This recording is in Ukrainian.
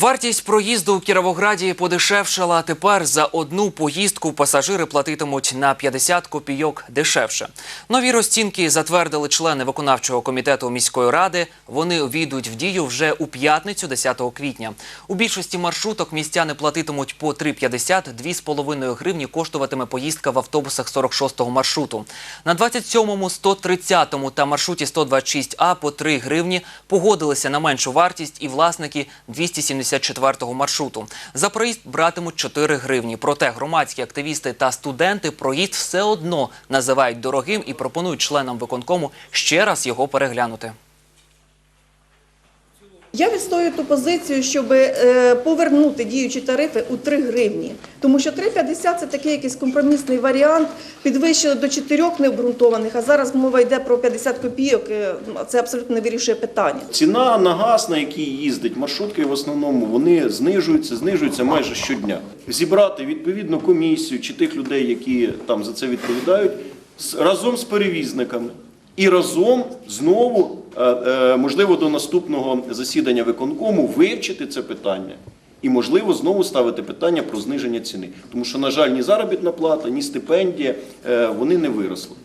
Вартість проїзду у Кіровограді подешевшала. Тепер за одну поїздку пасажири платитимуть на 50 копійок дешевше. Нові розцінки затвердили члени виконавчого комітету міської ради. Вони увійдуть в дію вже у п'ятницю, 10 квітня. У більшості маршруток містяни платитимуть по 3,50, 2,5 гривні коштуватиме поїздка в автобусах 46-го маршруту. На 27-му, 130-му та маршруті 126А по 3 гривні погодилися на меншу вартість і власники 274-го маршруту. За проїзд братимуть 4 гривні. Проте громадські активісти та студенти проїзд все одно називають дорогим і пропонують членам виконкому ще раз його переглянути. Я відстоюю ту позицію, щоб е, повернути діючі тарифи у 3 гривні. Тому що 3,50 – це такий якийсь компромісний варіант. Підвищили до 4 необґрунтованих, а зараз мова йде про 50 копійок. е, Це абсолютно не вирішує питання. Ціна на газ, на який їздить маршрутки, в основному вони знижуються, знижуються майже щодня. Зібрати відповідну комісію чи тих людей, які там за це відповідають, разом з перевізниками. І разом знову, е, е, можливо, до наступного засідання виконкому вивчити це питання. І, можливо, знову ставити питання про зниження ціни. Тому що, на жаль, ні заробітна плата, ні стипендія е, вони не виросли.